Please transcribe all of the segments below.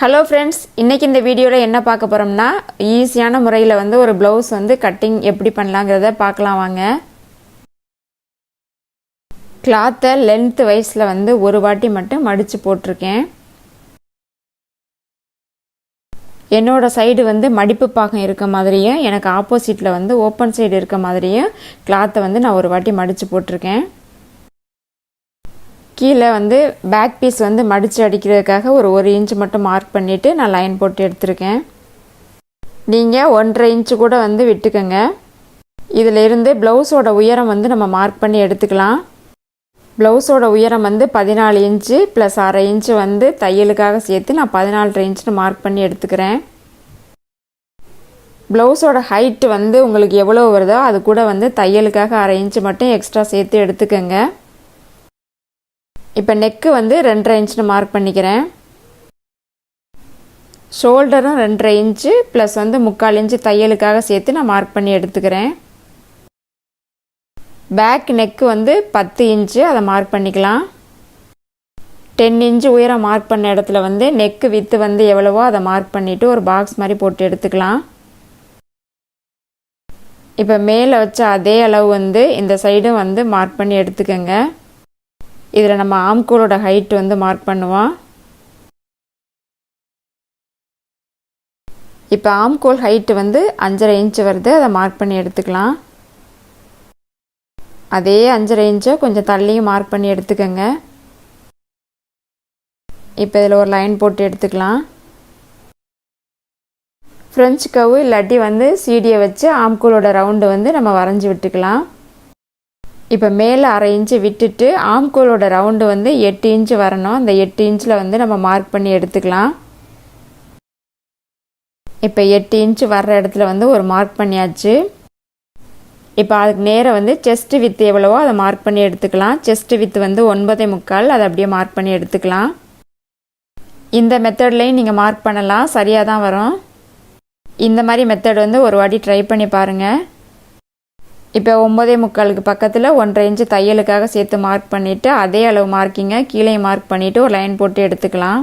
Hello friends இன்றைக்கி இந்த வீடியோவில் என்ன பார்க்க போகிறோம்னா ஈஸியான முறையில் வந்து ஒரு ப்ளவுஸ் வந்து கட்டிங் எப்படி பண்ணலாங்கிறத பார்க்கலாம் வாங்க. கிளாத்தை லென்த் வைஸில் வந்து ஒரு வாட்டி மட்டும் மடித்து போட்டிருக்கேன். என்னோடய சைடு வந்து மடிப்பு பாகம் இருக்க மாதிரியும் எனக்கு ஆப்போசிட்டில் வந்து ஓப்பன் சைடு இருக்க மாதிரியும் கிளாத்தை வந்து நான் ஒரு வாட்டி மடித்து போட்டிருக்கேன். கீழே வந்து பேக் பீஸ் வந்து மடித்து அடிக்கிறதுக்காக ஒரு ஒரு இன்ச் மட்டும் மார்க் பண்ணிவிட்டு நான் லைன் போட்டு எடுத்திருக்கேன். நீங்கள் ஒன்றரை இன்ச்சு கூட வந்து விட்டுக்கோங்க. இதில் இருந்து ப்ளவுஸோட உயரம் வந்து நம்ம மார்க் பண்ணி எடுத்துக்கலாம். ப்ளவுஸோட உயரம் வந்து பதினாலு இன்ச்சு ப்ளஸ் அரை இன்ச்சு வந்து தையலுக்காக சேர்த்து நான் பதினாலரை இன்ச்சுன்னு மார்க் பண்ணி எடுத்துக்கிறேன். ப்ளவுஸோட ஹைட்டு வந்து உங்களுக்கு எவ்வளோ வருதோ அது கூட வந்து தையலுக்காக அரை இன்ச்சு மட்டும் எக்ஸ்ட்ரா சேர்த்து எடுத்துக்கோங்க. இப்போ நெக்கு வந்து ரெண்டரை இன்ச்சுன்னு மார்க் பண்ணிக்கிறேன். ஷோல்டரும் ரெண்டரை இன்ச்சு ப்ளஸ் வந்து முக்கால் இன்ச்சு தையலுக்காக சேர்த்து நான் மார்க் பண்ணி எடுத்துக்கிறேன். பேக் நெக்கு வந்து பத்து இன்ச்சு அதை மார்க் பண்ணிக்கலாம். டென் இன்ச்சு உயரம் மார்க் பண்ண இடத்துல வந்து நெக்கு வித்து வந்து எவ்வளவோ அதை மார்க் பண்ணிவிட்டு ஒரு பாக்ஸ் மாதிரி போட்டு எடுத்துக்கலாம். இப்போ மேலே வச்ச அதே அளவு வந்து இந்த சைடும் வந்து மார்க் பண்ணி எடுத்துக்கோங்க. இதில் நம்ம ஆம்கோலோட ஹைட் வந்து மார்க் பண்ணுவோம் இப்போ ஆம்கோல் ஹைட்டு வந்து அஞ்சரை இன்ச்சு வருது அதை மார்க் பண்ணி எடுத்துக்கலாம். அதே அஞ்சரை இன்ச்சை கொஞ்சம் தள்ளியும் மார்க் பண்ணி எடுத்துக்கோங்க. இப்போ இதில் ஒரு லைன் போட்டு எடுத்துக்கலாம். ஃப்ரெஞ்ச் கவு இல்லாட்டி வந்து சீடியை வச்சு ஆம்கூலோட ரவுண்டு வந்து நம்ம வரைஞ்சி விட்டுக்கலாம். இப்போ மேலே அரை இன்ச்சு விட்டுட்டு ஆம்கோலோட ரவுண்டு வந்து எட்டு இன்ச்சு வரணும். அந்த எட்டு இன்ச்சில் வந்து நம்ம மார்க் பண்ணி எடுத்துக்கலாம். இப்போ எட்டு இன்ச்சு வர்ற இடத்துல வந்து ஒரு மார்க் பண்ணியாச்சு. இப்போ அதுக்கு நேராக வந்து செஸ்ட் வித்து எவ்வளவோ அதை மார்க் பண்ணி எடுத்துக்கலாம். செஸ்ட் வித்து வந்து ஒன்பதே முக்கால். அதை அப்படியே மார்க் பண்ணி எடுத்துக்கலாம். இந்த மெத்தட்லேயும் நீங்கள் மார்க் பண்ணலாம். சரியாக தான் வரும். இந்த மாதிரி மெத்தட் வந்து ஒரு வாட்டி ட்ரை பண்ணி பாருங்கள் இப்போ ஒம்பதே முக்காலுக்கு பக்கத்தில் ஒன்றரை இன்ச்சு தையலுக்காக சேர்த்து மார்க் பண்ணிவிட்டு அதே அளவு மார்க்கிங்க கீழே மார்க் பண்ணிவிட்டு ஒரு லைன் போட்டு எடுத்துக்கலாம்.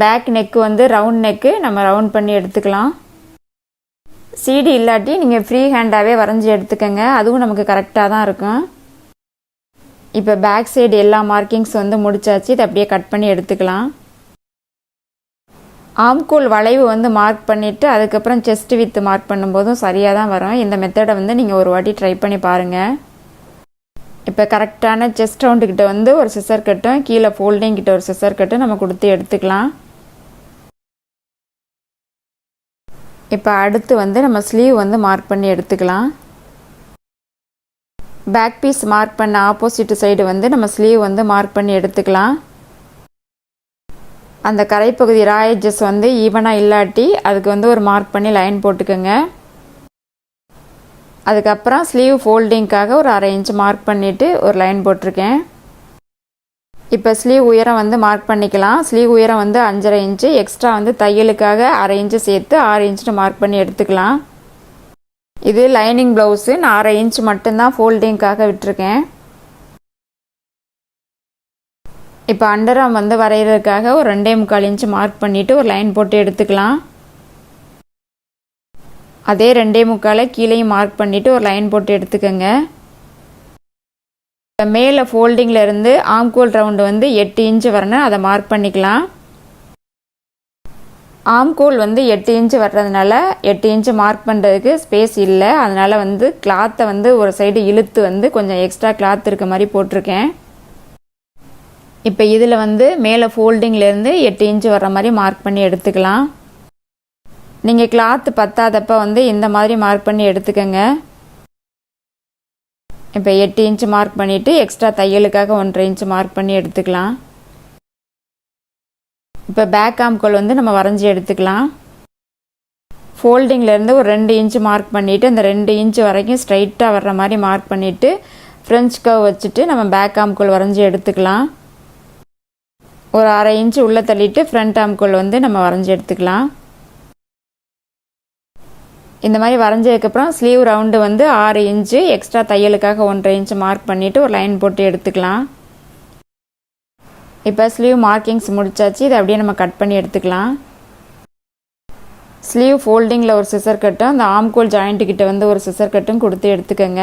பேக் நெக்கு வந்து ரவுண்ட் நெக்கு நம்ம ரவுண்ட் பண்ணி எடுத்துக்கலாம். சிடி இல்லாட்டி நீங்கள் ஃப்ரீ ஹேண்டாகவே வரைஞ்சி எடுத்துக்கோங்க. அதுவும் நமக்கு கரெக்டாக தான் இருக்கும். இப்போ பேக் சைடு எல்லா மார்க்கிங்ஸ் வந்து முடிச்சாச்சு. இதை அப்படியே கட் பண்ணி எடுத்துக்கலாம். ஆம்கூல் வளைவு வந்து மார்க் பண்ணிவிட்டு அதுக்கப்புறம் செஸ்ட் வித்து மார்க் பண்ணும்போதும் சரியாக தான் வரும். இந்த மெத்தடை வந்து நீங்கள் ஒரு வாட்டி ட்ரை பண்ணி பாருங்கள் இப்போ கரெக்டான செஸ்ட் ரவுண்டுக்கிட்ட வந்து ஒரு சிசர் கட்டும் கீழே ஃபோல்டிங் கிட்ட ஒரு சிசர் கட்டும் நம்ம கொடுத்து எடுத்துக்கலாம். இப்போ அடுத்து வந்து நம்ம ஸ்லீவ் வந்து மார்க் பண்ணி எடுத்துக்கலாம். பேக் பீஸ் மார்க் பண்ண ஆப்போசிட் சைடு வந்து நம்ம ஸ்லீவ் வந்து மார்க் பண்ணி எடுத்துக்கலாம். அந்த கரைப்பகுதி ராயஜஸ் வந்து ஈவனாக இல்லாட்டி அதுக்கு வந்து ஒரு மார்க் பண்ணி லைன் போட்டுக்கோங்க. அதுக்கப்புறம் ஸ்லீவ் ஃபோல்டிங்க்காக ஒரு அரை இன்ச் மார்க் பண்ணிவிட்டு ஒரு லைன் போட்டிருக்கேன். இப்போ ஸ்லீவ் உயரம் வந்து மார்க் பண்ணிக்கலாம். ஸ்லீவ் உயரம் வந்து அஞ்சரை இன்ச்சு எக்ஸ்ட்ரா வந்து தையலுக்காக அரை இன்ச்சு சேர்த்து ஆறு இன்ச்சுன்னு மார்க் பண்ணி எடுத்துக்கலாம். இது லைனிங் ப்ளவுஸு நான் அரை இன்ச் மட்டும்தான் ஃபோல்டிங்க்காக விட்டுருக்கேன். இப்போ அண்டராம் வந்து வரைகிறதுக்காக ஒரு ரெண்டே முக்கால் இன்ச்சு மார்க் பண்ணிவிட்டு ஒரு லைன் போட்டு எடுத்துக்கலாம். அதே ரெண்டே முக்காலை கீழேயும் மார்க் பண்ணிவிட்டு ஒரு லைன் போட்டு எடுத்துக்கோங்க. மேலே ஃபோல்டிங்கில் இருந்து ஆம்கோல் ரவுண்டு வந்து எட்டு இன்ச்சு வரணும் அதை மார்க் பண்ணிக்கலாம். ஆம்கோல் வந்து எட்டு இன்ச்சு வர்றதுனால எட்டு இன்ச்சு மார்க் பண்ணுறதுக்கு ஸ்பேஸ் இல்லை. அதனால் வந்து கிளாத்தை வந்து ஒரு சைடு இழுத்து வந்து கொஞ்சம் எக்ஸ்ட்ரா கிளாத் இருக்க மாதிரி போட்டிருக்கேன். இப்போ இதில் வந்து மேலே ஃபோல்டிங்லேருந்து எட்டு இன்ச்சு வர்ற மாதிரி மார்க் பண்ணி எடுத்துக்கலாம். நீங்கள் கிளாத்து பத்தாதப்போ வந்து இந்த மாதிரி மார்க் பண்ணி எடுத்துக்கோங்க. இப்போ எட்டு இன்ச்சு மார்க் பண்ணிவிட்டு எக்ஸ்ட்ரா தையலுக்காக ஒன்றரை இன்ச்சு மார்க் பண்ணி எடுத்துக்கலாம். இப்போ பேக் ஆம்கோல் வந்து நம்ம வரைஞ்சி எடுத்துக்கலாம். ஃபோல்டிங்லேருந்து ஒரு ரெண்டு இன்ச்சு மார்க் பண்ணிவிட்டு அந்த ரெண்டு இன்ச்சு வரைக்கும் ஸ்ட்ரைட்டாக வர்ற மாதிரி மார்க் பண்ணிவிட்டு ஃப்ரெஞ்ச் கவ் வச்சுட்டு நம்ம பேக் ஆம்கோல் வரைஞ்சி எடுத்துக்கலாம். ஒரு அரை இன்ச்சு உள்ளே தள்ளிட்டு ஃப்ரண்ட் ஆம்கோல் வந்து நம்ம வரைஞ்சி எடுத்துக்கலாம். இந்த மாதிரி வரைஞ்சதுக்கப்புறம் ஸ்லீவ் ரவுண்டு வந்து ஆறு இன்ச்சு எக்ஸ்ட்ரா தையலுக்காக ஒன்றரை இன்ச்சு மார்க் பண்ணிவிட்டு ஒரு லைன் போட்டு எடுத்துக்கலாம். இப்போ ஸ்லீவ் மார்க்கிங்ஸ் முடிச்சாச்சு. இதை அப்படியே நம்ம கட் பண்ணி எடுத்துக்கலாம். ஸ்லீவ் ஃபோல்டிங்கில் ஒரு சிசர் கட்டும் அந்த ஆம்கோல் ஜாயிண்ட்டுக்கிட்ட வந்து ஒரு சிசர் கட்டும் கொடுத்து எடுத்துக்கோங்க.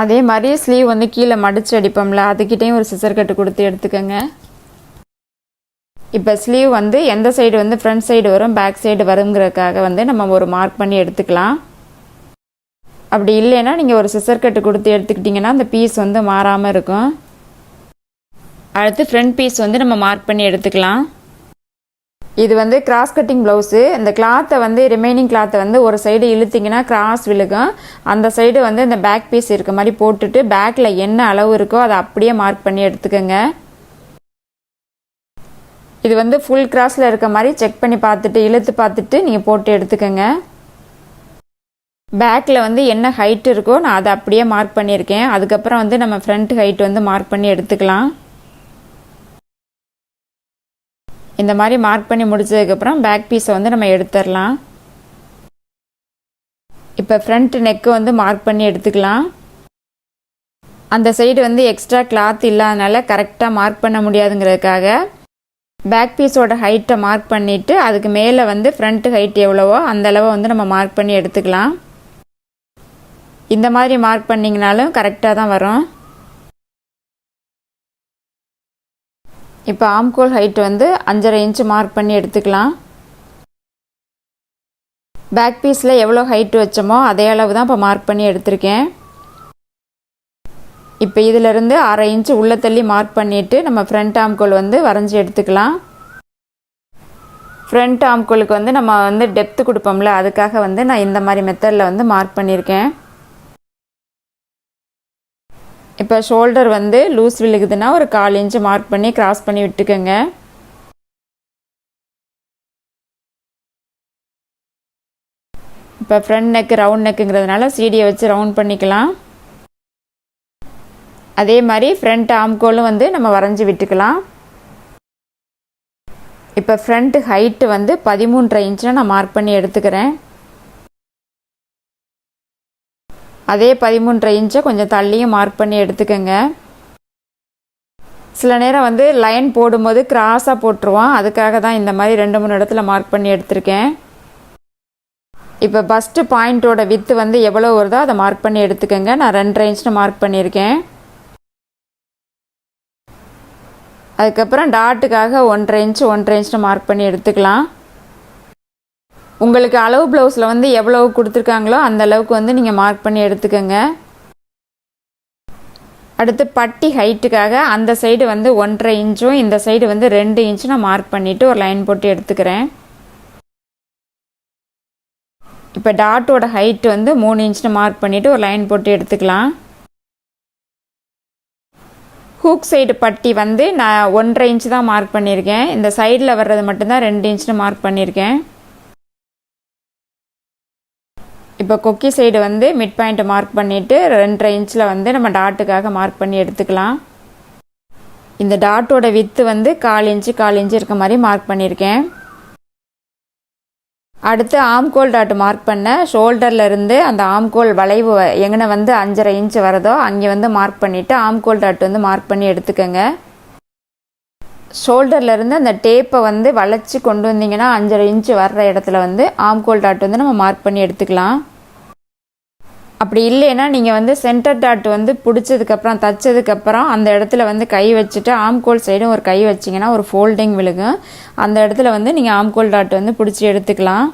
அதே மாதிரி ஸ்லீவ் வந்து கீழே மடித்து அடிப்போம்ல அதுக்கிட்டேயும் ஒரு சிசர் கட்டு கொடுத்து எடுத்துக்கோங்க. இப்போ ஸ்லீவ் வந்து எந்த சைடு வந்து ஃப்ரண்ட் சைடு வரும் பேக் சைடு வருங்கிறதுக்காக வந்து நம்ம ஒரு மார்க் பண்ணி எடுத்துக்கலாம். அப்படி இல்லைன்னா நீங்கள் ஒரு சிசர் கட்டு கொடுத்து எடுத்துக்கிட்டிங்கன்னா அந்த பீஸ் வந்து மாறாமல் இருக்கும். அடுத்து ஃப்ரண்ட் பீஸ் வந்து நம்ம மார்க் பண்ணி எடுத்துக்கலாம். இது வந்து கிராஸ் கட்டிங் ப்ளவுஸு இந்த கிளாத்தை வந்து ரிமைனிங் கிளாத்தை வந்து ஒரு சைடு இழுத்திங்கன்னா கிராஸ் விழுகும். அந்த சைடு வந்து இந்த பேக் பீஸ் இருக்க மாதிரி போட்டுட்டு பேக்கில் என்ன அளவு இருக்கோ அதை அப்படியே மார்க் பண்ணி எடுத்துக்கோங்க. இது வந்து ஃபுல் கிராஸில் இருக்க மாதிரி செக் பண்ணி பார்த்துட்டு இழுத்து பார்த்துட்டு நீங்கள் போட்டு எடுத்துக்கோங்க. பேக்கில் வந்து என்ன ஹைட் இருக்கோ நான் அதை அப்படியே மார்க் பண்ணியிருக்கேன். அதுக்கப்புறம் வந்து நம்ம ஃப்ரண்ட் ஹைட் வந்து மார்க் பண்ணி எடுத்துக்கலாம். இந்த மாதிரி மார்க் பண்ணி முடிச்சதுக்கப்புறம் பேக் பீஸை வந்து நம்ம எடுத்துடலாம். இப்போ ஃப்ரண்ட் நெக்கு வந்து மார்க் பண்ணி எடுத்துக்கலாம். அந்த சைடு வந்து எக்ஸ்ட்ரா கிளாத் இல்லாதனால கரெக்டாக மார்க் பண்ண முடியாதுங்கிறதுக்காக பேக் பீஸோட ஹைட்டை மார்க் பண்ணிவிட்டு அதுக்கு மேலே வந்து ஃப்ரண்ட் ஹைட் எவ்வளவோ அந்த அளவை வந்து நம்ம மார்க் பண்ணி எடுத்துக்கலாம். இந்த மாதிரி மார்க் பண்ணிங்கனாலும் கரெக்டாக தான் வரும். இப்போ ஆம்கோல் ஹைட் வந்து அஞ்சரை இன்ச்சு மார்க் பண்ணி எடுத்துக்கலாம். பேக் பீஸில் எவ்வளோ ஹைட் வச்சோமோ அதே அளவு தான் இப்போ மார்க் பண்ணி எடுத்திருக்கேன். இப்போ இதிலிருந்து அரை இன்ச்சு உள்ளே தள்ளி மார்க் பண்ணிவிட்டு நம்ம ஃப்ரண்ட் ஆம்கோல் வந்து வரைஞ்சி எடுத்துக்கலாம். ஃப்ரண்ட் ஆம்கோலுக்கு வந்து நம்ம வந்து டெப்த்து கொடுப்போம்ல அதுக்காக வந்து நான் இந்த மாதிரி மெத்தடில் வந்து மார்க் பண்ணியிருக்கேன். இப்போ ஷோல்டர் வந்து லூஸ் விழுகுதுன்னா ஒரு கால் இன்ச்சு மார்க் பண்ணி கிராஸ் பண்ணி விட்டுக்கோங்க. இப்போ ஃப்ரண்ட் நெக்கு ரவுண்ட் நெக்குங்கிறதுனால சீடியை வச்சு ரவுண்ட் பண்ணிக்கலாம். அதே மாதிரி ஃப்ரண்ட் ஆம்கோலும் வந்து நம்ம வரைஞ்சி விட்டுக்கலாம். இப்போ ஃப்ரண்ட் ஹைட்டு வந்து பதிமூன்றரை இன்ச்சில் நான் மார்க் பண்ணி எடுத்துக்கிறேன். அதே பதிமூன்றரை இன்ச்சை கொஞ்சம் தள்ளியும் மார்க் பண்ணி எடுத்துக்கோங்க. சில நேரம் வந்து லைன் போடும்போது கிராஸாக போட்டுருவோம் அதுக்காக தான் இந்த மாதிரி ரெண்டு மூணு இடத்துல மார்க் பண்ணி எடுத்திருக்கேன். இப்போ ஃபஸ்ட்டு பாயிண்ட்டோட வித்து வந்து எவ்வளோ வருதோ அதை மார்க் பண்ணி எடுத்துக்கோங்க. நான் ரெண்டரை இன்ச்னு மார்க் பண்ணியிருக்கேன். அதுக்கப்புறம் டாட்டுக்காக ஒன்றரை இன்ச்சு ஒன்றரை இன்ச்னு மார்க் பண்ணி எடுத்துக்கலாம். உங்களுக்கு அளவு ப்ளவுஸில் வந்து எவ்வளவு கொடுத்துருக்காங்களோ அந்த அளவுக்கு வந்து நீங்கள் மார்க் பண்ணி எடுத்துக்கோங்க. அடுத்து பட்டி ஹைட்டுக்காக அந்த சைடு வந்து ஒன்றரை இன்ச்சும் இந்த சைடு வந்து ரெண்டு இன்ச்சும் நான் மார்க் பண்ணிவிட்டு ஒரு லைன் போட்டு எடுத்துக்கிறேன். இப்போ டாட்டோட ஹைட் வந்து மூணு இன்ச்சுன்னு மார்க் பண்ணிவிட்டு ஒரு லைன் போட்டு எடுத்துக்கலாம். ஹூக் சைடு பட்டி வந்து நான் ஒன்றரை இன்ச்சு தான் மார்க் பண்ணியிருக்கேன். இந்த சைடில் வர்றது மட்டும்தான் ரெண்டு இன்ச்சுன்னு மார்க் பண்ணியிருக்கேன். இப்போ கொக்கி சைடு வந்து மிட் பாயிண்ட்டை மார்க் பண்ணிவிட்டு ரெண்டரை இன்ச்சில் வந்து நம்ம டாட்டுக்காக மார்க் பண்ணி எடுத்துக்கலாம். இந்த டாட்டோட வித்து வந்து கால் இன்ச்சு கால் இன்ச்சு இருக்க மாதிரி மார்க் பண்ணியிருக்கேன் அடுத்து ஆம்கோல் டாட் மார்க் பண்ண ஷோல்டர்லேருந்து அந்த ஆம்கோல் வளைவு எங்கன வந்து அஞ்சரை இன்ச் வரதோ அங்கே வந்து மார்க் பண்ணிவிட்டு ஆம்கோல் டாட் வந்து மார்க் பண்ணி எடுத்துக்கோங்க. ஷோல்டர்லேருந்து அந்த டேப்பை வந்து வளைச்சி கொண்டு வந்தீங்கன்னா அஞ்சரை இன்ச்சு வர்ற இடத்துல வந்து ஆம்கோல் டாட் வந்து நம்ம மார்க் பண்ணி எடுத்துக்கலாம். அப்படி இல்லைன்னா நீங்கள் வந்து சென்டர் டாட் வந்து பிடிச்சதுக்கப்புறம் தைச்சதுக்கப்புறம் அந்த இடத்துல வந்து கை வச்சுட்டு ஆம்கோல் சைடும் ஒரு கை வச்சிங்கன்னா ஒரு ஃபோல்டிங் விழுகும். அந்த இடத்துல வந்து நீங்கள் ஆம்கோல் டாட் வந்து பிடிச்சி எடுத்துக்கலாம்.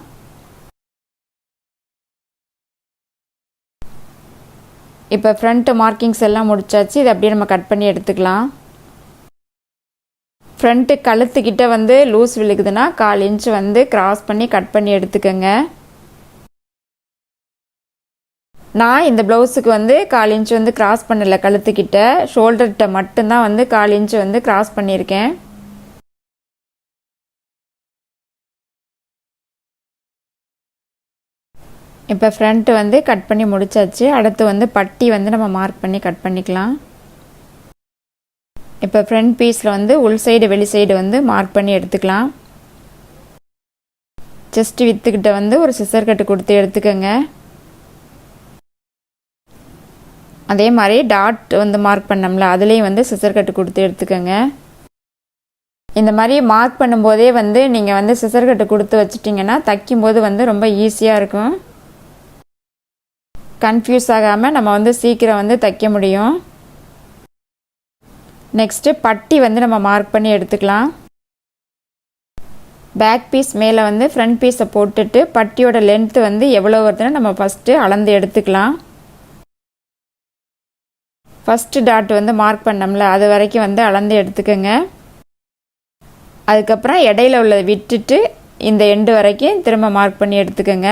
இப்போ ஃப்ரண்ட் மார்க்கிங்ஸ் எல்லாம் முடிச்சாச்சு. இதை அப்படியே நம்ம கட் பண்ணி எடுத்துக்கலாம். ஃப்ரண்ட்டு கழுத்துக்கிட்ட வந்து லூஸ் விழுகுதுன்னா கால் இன்ச் வந்து கிராஸ் பண்ணி கட் பண்ணி எடுத்துக்கோங்க. நான் இந்த ப்ளவுஸுக்கு வந்து கால் இன்ச் வந்து கிராஸ் பண்ணலை கழுத்துக்கிட்ட. ஷோல்டர்கிட்ட மட்டும்தான் வந்து கால் இன்ச் வந்து கிராஸ் பண்ணியிருக்கேன். இப்போ ஃப்ரண்ட்டு வந்து கட் பண்ணி முடிச்சாச்சு. அடுத்து வந்து பட்டி வந்து நம்ம மார்க் பண்ணி கட் பண்ணிக்கலாம். இப்போ ஃப்ரண்ட் பீஸில் வந்து உள் சைடு வெளி சைடு வந்து மார்க் பண்ணி எடுத்துக்கலாம். செஸ்ட் வித்துக்கிட்ட வந்து ஒரு சிசர் கட்டு கொடுத்து எடுத்துக்கோங்க. அதே மாதிரி டாட் வந்து மார்க் பண்ணோம்ல அதுலேயும் வந்து சிசர் கட்டு கொடுத்து எடுத்துக்கோங்க. இந்த மாதிரி மார்க் பண்ணும்போதே வந்து நீங்கள் வந்து சிசர் கட்டு கொடுத்து வச்சிட்டிங்கன்னா தைக்கும்போது வந்து ரொம்ப ஈஸியாக இருக்கும். கன்ஃபியூஸ் ஆகாமல் நம்ம வந்து சீக்கிரம் வந்து தைக்க முடியும். நெக்ஸ்ட்டு பட்டி வந்து நம்ம மார்க் பண்ணி எடுத்துக்கலாம். பேக் பீஸ் மேலே வந்து ஃப்ரண்ட் பீஸை போட்டுட்டு பட்டியோட லென்த்து வந்து எவ்வளோ வருதுன்னு நம்ம ஃபஸ்ட்டு அளந்து எடுத்துக்கலாம். ஃபஸ்ட்டு டாட் வந்து மார்க் பண்ணோம்ல அது வரைக்கும் வந்து அளந்து எடுத்துக்கோங்க. அதுக்கப்புறம் இடையில உள்ளதை விட்டுட்டு இந்த எண்டு வரைக்கும் திரும்ப மார்க் பண்ணி எடுத்துக்கோங்க.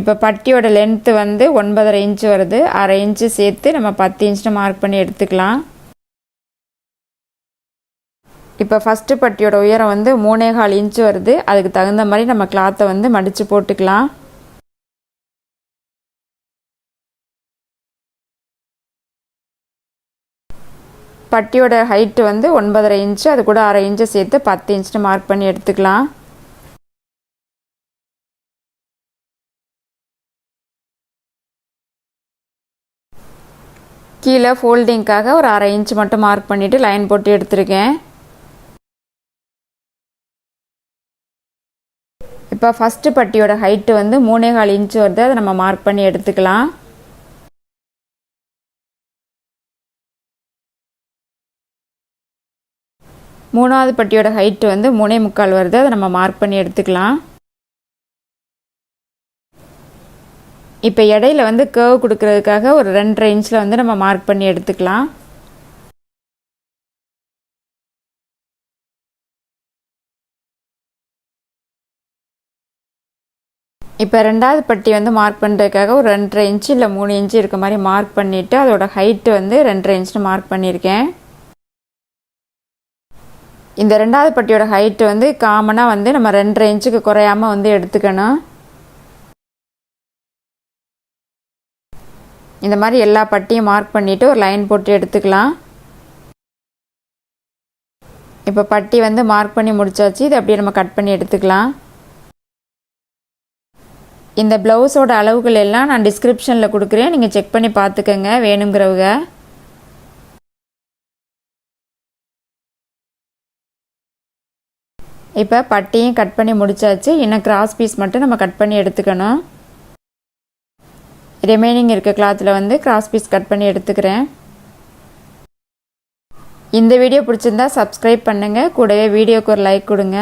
இப்போ பட்டியோட லென்த்து வந்து ஒன்பதரை இன்ச்சு வருது. அரை இன்ச்சு சேர்த்து நம்ம பத்து இன்ச்சு மார்க் பண்ணி எடுத்துக்கலாம். இப்போ ஃபஸ்ட்டு பட்டியோட உயரம் வந்து மூணே கால் இன்ச்சு வருது. அதுக்கு தகுந்த மாதிரி நம்ம கிளாத்தை வந்து மடித்து போட்டுக்கலாம். பட்டியோட ஹைட்டு வந்து ஒன்பதரை இன்ச்சு அது கூட அரை இன்ச்சு சேர்த்து பத்து இன்ச்சு மார்க் பண்ணி எடுத்துக்கலாம். கீழே ஃபோல்டிங்க்காக ஒரு அரை இன்ச் மட்டும் மார்க் பண்ணிவிட்டு லைன் போட்டு எடுத்திருக்கேன். இப்போ ஃபஸ்ட்டு பட்டியோட ஹைட்டு வந்து மூணே கால் இன்ச்சு வருது அதை நம்ம மார்க் பண்ணி எடுத்துக்கலாம். மூணாவது பட்டியோட ஹைட்டு வந்து மூணே முக்கால் வருது. அதை நம்ம மார்க் பண்ணி எடுத்துக்கலாம். இப்போ இடையில வந்து கேர்வ் கொடுக்கறதுக்காக ஒரு ரெண்டரை இன்ச்சில் வந்து நம்ம மார்க் பண்ணி எடுத்துக்கலாம். இப்போ ரெண்டாவது பட்டி வந்து மார்க் பண்ணுறதுக்காக ஒரு ரெண்டரை இன்ச்சு இல்லை மூணு இன்ச்சு இருக்க மாதிரி மார்க் பண்ணிவிட்டு அதோட ஹைட்டு வந்து ரெண்டரை இன்ச்சுன்னு மார்க் பண்ணியிருக்கேன். இந்த ரெண்டாவது பட்டியோட ஹைட்டு வந்து காமனாக வந்து நம்ம ரெண்டரை இன்ச்சுக்கு குறையாமல் வந்து எடுத்துக்கணும். இந்த மாதிரி எல்லா பட்டியும் மார்க் பண்ணிவிட்டு ஒரு லைன் போட்டு எடுத்துக்கலாம். இப்போ பட்டி வந்து மார்க் பண்ணி முடிச்சாச்சு. இதை அப்படியே நம்ம கட் பண்ணி எடுத்துக்கலாம். இந்த ப்ளவுஸோட அளவுகள் எல்லாம் நான் டிஸ்கிரிப்ஷனில் கொடுக்குறேன். நீங்கள் செக் பண்ணி பார்த்துக்கோங்க. வேணுங்கிறவங்க. இப்போ பட்டியும் கட் பண்ணி முடிச்சாச்சு. இன்னும் கிராஸ் பீஸ் மட்டும் நம்ம கட் பண்ணி எடுத்துக்கணும். ரிமைனிங் இருக்க கிளாத்தில் வந்து கிராஸ் பீஸ் கட் பண்ணி எடுத்துக்கிறேன். இந்த வீடியோ பிடிச்சிருந்தா சப்ஸ்கிரைப் பண்ணுங்கள் கூடவே வீடியோக்கு ஒரு லைக் கொடுங்க.